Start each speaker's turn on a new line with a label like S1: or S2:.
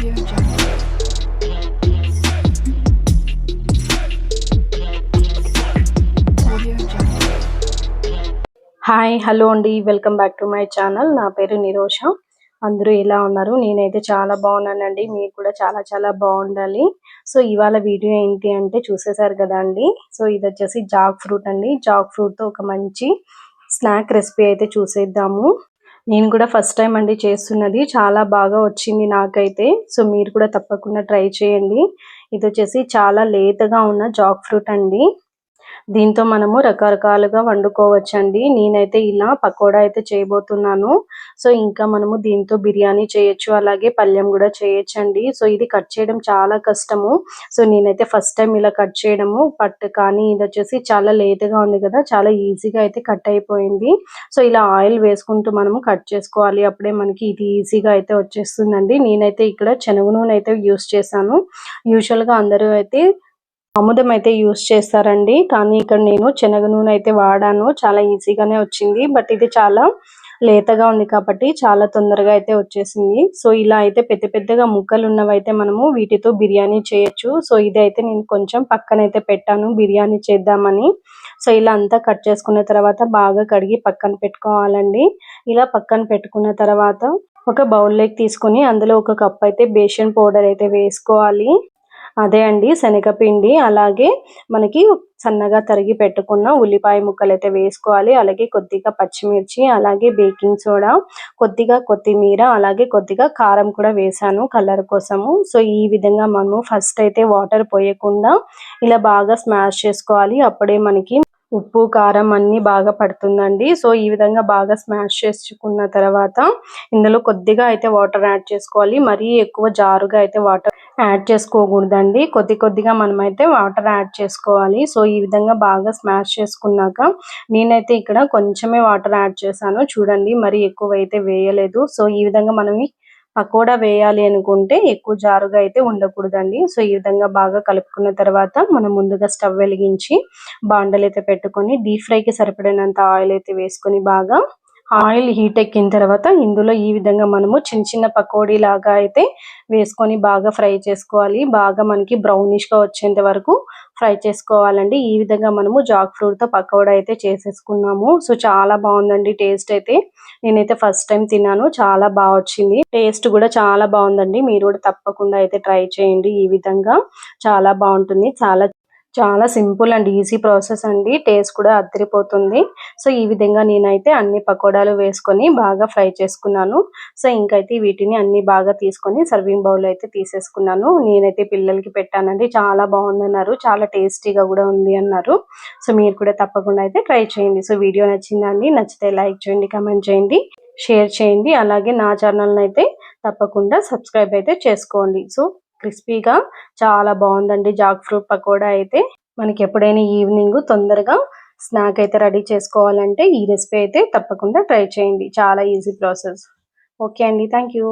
S1: Hi hello అండి. Welcome back to my channel నా పేరు నిరోష. అందరూ ఎలా ఉన్నారు? నేనైతే చాలా బాగున్నానండి. మీరు కూడా చాలా చాలా బాగుండాలి. సో ఇవాళ వీడియో ఏంటి అంటే చూసేశారు కదా అండి. సో ఇది వచ్చేసి జాక్ ఫ్రూట్ అండి. జాక్ ఫ్రూట్తో ఒక మంచి స్నాక్ రెసిపీ అయితే చూసేద్దాము. నేను కూడా ఫస్ట్ టైం అండి చేస్తున్నది. చాలా బాగా వచ్చింది నాకైతే. సో మీరు కూడా తప్పకుండా ట్రై చేయండి. ఇది వచ్చేసి చాలా లేతగా ఉన్న జాక్ ఫ్రూట్ అండి. దీంతో మనము రకరకాలుగా వండుకోవచ్చండి. నేనైతే ఇలా పకోడా అయితే చేయబోతున్నాను. సో ఇంకా మనము దీంతో బిర్యానీ చేయొచ్చు అలాగే పళ్ళెం కూడా చేయొచ్చండి. సో ఇది కట్ చేయడం చాలా కష్టము. సో నేనైతే ఫస్ట్ టైం ఇలా కట్ చేయడము. బట్ కానీ ఇది వచ్చేసి చాలా లేతగా ఉంది కదా చాలా ఈజీగా అయితే కట్ అయిపోయింది. సో ఇలా ఆయిల్ వేసుకుంటూ మనము కట్ చేసుకోవాలి. అప్పుడే మనకి ఇది ఈజీగా అయితే వచ్చేస్తుందండి. నేనైతే ఇక్కడ శనగ నూనె అయితే యూస్ చేశాను. యూజువల్గా అందరూ అయితే ఆముదం అయితే యూస్ చేస్తారండి. కానీ ఇక్కడ నేను శనగ నూనె అయితే వాడాను. చాలా ఈజీగానే వచ్చింది. బట్ ఇది చాలా లేతగా ఉంది కాబట్టి చాలా తొందరగా అయితే వచ్చేసింది. సో ఇలా అయితే పెద్ద పెద్దగా ముక్కలు ఉన్నవైతే మనము వీటితో బిర్యానీ చేయొచ్చు. సో ఇదైతే నేను కొంచెం పక్కన అయితే పెట్టాను. బిర్యానీ చేద్దామని. సో ఇలా అంతా కట్ చేసుకున్న తర్వాత బాగా కడిగి పక్కన పెట్టుకోవాలండి. ఇలా పక్కన పెట్టుకున్న తర్వాత ఒక బౌల్లోకి తీసుకొని అందులో ఒక కప్ అయితే బేషన్ పౌడర్ అయితే వేసుకోవాలి. అదే అండి శనగపిండి అలాగే మనకి సన్నగా తరిగి పెట్టుకున్న ఉల్లిపాయ ముక్కలు అయితే వేసుకోవాలి. అలాగే కొద్దిగా పచ్చిమిర్చి అలాగే బేకింగ్ సోడా కొద్దిగా కొత్తిమీర అలాగే కొద్దిగా కారం కూడా వేసాను కలర్ కోసము. సో ఈ విధంగా మనము ఫస్ట్ అయితే వాటర్ పోయకుండా ఇలా బాగా స్మాష్ చేసుకోవాలి. అప్పుడే మనకి ఉప్పు కారం అన్ని బాగా పడుతుందండి. సో ఈ విధంగా బాగా స్మాష్ చేసుకున్న తర్వాత ఇందులో కొద్దిగా అయితే వాటర్ యాడ్ చేసుకోవాలి. మరీ ఎక్కువ జారుగా అయితే వాటర్ యాడ్ చేసుకోకూడదండి. కొద్ది కొద్దిగా మనమైతే వాటర్ యాడ్ చేసుకోవాలి. సో ఈ విధంగా బాగా స్మాష్ చేసుకున్నాక నేనైతే ఇక్కడ కొంచెమే వాటర్ యాడ్ చేశాను. చూడండి మరి ఎక్కువ అయితే వేయలేదు. సో ఈ విధంగా మనం పకోడా వేయాలి అనుకుంటే ఎక్కువ జారుగా అయితే ఉండకూడదండి. సో ఈ విధంగా బాగా కలుపుకున్న తర్వాత మనం ముందుగా స్టవ్ వెలిగించి బాండలు అయితే పెట్టుకొని డీప్ ఫ్రైకి సరిపడినంత ఆయిల్ అయితే వేసుకొని బాగా ఆయిల్ హీట్ ఎక్కిన తర్వాత ఇందులో ఈ విధంగా మనము చిన్న చిన్న పకోడీ లాగా అయితే వేసుకొని బాగా ఫ్రై చేసుకోవాలి. బాగా మనకి బ్రౌనిష్గా వచ్చేంత వరకు ఫ్రై చేసుకోవాలండి. ఈ విధంగా మనము జాక్ ఫ్రూట్తో పకోడా అయితే చేసేసుకున్నాము. సో చాలా బాగుందండి టేస్ట్ అయితే. నేనైతే ఫస్ట్ టైం తిన్నాను. చాలా బాగా వచ్చింది. టేస్ట్ కూడా చాలా బాగుందండి. మీరు కూడా తప్పకుండా అయితే ట్రై చేయండి ఈ విధంగా. చాలా బాగుంటుంది. చాలా చాలా సింపుల్ అండ్ ఈజీ ప్రాసెస్ అండి. టేస్ట్ కూడా అద్దరిపోతుంది సో ఈ విధంగా నేనైతే అన్ని పకోడాలు వేసుకొని బాగా ఫ్రై చేసుకున్నాను. సో ఇంకైతే వీటిని అన్ని బాగా తీసుకొని సర్వింగ్ బౌల్ అయితే తీసేసుకున్నాను. నేనైతే పిల్లలకి పెట్టానండి. చాలా బాగుందన్నారు. చాలా టేస్టీగా కూడా ఉంది అన్నారు. సో మీరు కూడా తప్పకుండా అయితే ట్రై చేయండి. సో వీడియో నచ్చిందండి. నచ్చితే లైక్ చేయండి కమెంట్ చేయండి షేర్ చేయండి. అలాగే నా ఛానల్ని అయితే తప్పకుండా సబ్స్క్రైబ్ అయితే చేసుకోండి. సో క్రిస్పీగా చాలా బాగుందండి. జాక్ ఫ్రూట్ పకోడా అయితే మనకి ఎప్పుడైనా ఈవినింగ్ తొందరగా స్నాక్ అయితే రెడీ చేసుకోవాలంటే ఈ రెసిపీ అయితే తప్పకుండా ట్రై చేయండి. చాలా ఈజీ ప్రాసెస్. ఓకే అండి. Thank you